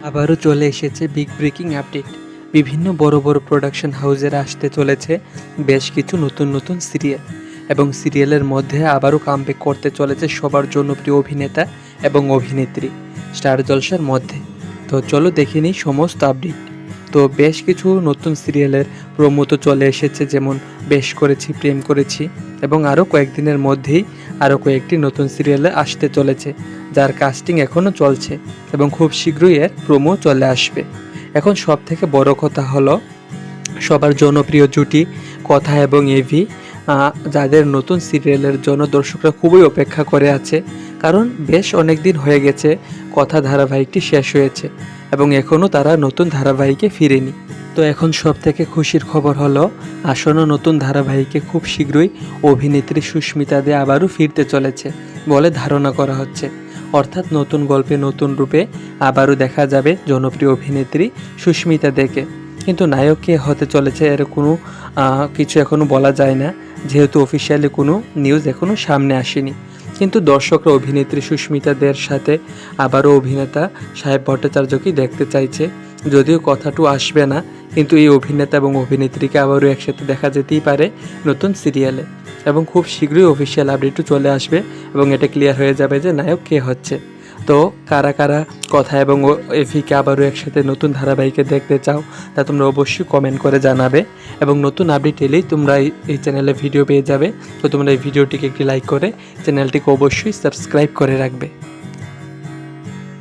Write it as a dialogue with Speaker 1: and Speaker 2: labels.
Speaker 1: আবারও চলে এসেছে বিগ ব্রেকিং আপডেট বিভিন্ন বড় বড় প্রোডাকশন হাউসের আসতে চলেছে বেশ কিছু নতুন নতুন সিরিয়াল এবং সিরিয়ালের মধ্যে আবারও কামব্যাক করতে চলেছে সবার জনপ্রিয় অভিনেতা এবং অভিনেত্রী স্টার জলসার মধ্যে। তো চলো দেখে নিই সমস্ত আপডেট তো বেশ কিছু নতুন সিরিয়ালের প্রমো তো চলে এসেছে, যেমন বেশ করেছি, প্রেম করেছি এবং আরও কয়েকদিনের মধ্যেই আরও কয়েকটি নতুন সিরিয়ালে আসতে চলেছে, যার কাস্টিং এখনও চলছে এবং খুব শীঘ্রই এর প্রোমো চলে আসবে। এখন সব থেকে বড় কথা হলো, সবার জনপ্রিয় জুটি কথা এবং এভি যাদের নতুন সিরিয়ালের জন্য দর্শকরা খুবই অপেক্ষা করে আছে, কারণ বেশ অনেক দিন হয়ে গেছে, কথা ধারাবাহিকটি শেষ হয়েছে। এবং এখনও তারা নতুন ধারাবাহিকে ফিরেনি। তো এখন সব থেকে খুশির খবর হলো, আসন্ন নতুন ধারাবাহিকে খুব শীঘ্রই অভিনেত্রী সুস্মিতা দে আবারও ফিরতে চলেছে বলে ধারণা করা হচ্ছে। অর্থাৎ নতুন গল্পে নতুন রূপে আবারও দেখা যাবে জনপ্রিয় অভিনেত্রী সুস্মিতা দেকে। কিন্তু নায়ক কে হতে চলেছে এর কোনো কিছু এখনও বলা যায় না। যেহেতু অফিসিয়ালি কোনো নিউজ এখনও সামনে আসেনি। কিন্তু দর্শকরা অভিনেত্রী সুস্মিতা দের সাথে আবারও অভিনেতা সাহেব ভট্টাচার্যকেই দেখতে চাইছে। যদিও কথাটু আসবে না, কিন্তু এই অভিনেতা এবং অভিনেত্রীকে আবারও একসাথে দেখা যেতেই পারে নতুন সিরিয়ালে। এবং খুব শীঘ্রই অফিসিয়াল আপডেটও চলে আসবে এবং এটা ক্লিয়ার হয়ে যাবে যে নায়ক কে হচ্ছে। তো কারা কারা কথা এবং এফিকে আবারও একসাথে নতুন ধারাবাহিকে দেখতে চাও, তা তোমরা অবশ্যই কমেন্ট করে জানাবে। এবং নতুন আপডেট এলেই তোমরা এই চ্যানেলে ভিডিও পেয়ে যাবে। তো তোমরা এই ভিডিওটিকে একটি লাইক করে চ্যানেলটিকে অবশ্যই সাবস্ক্রাইব করে রাখবে।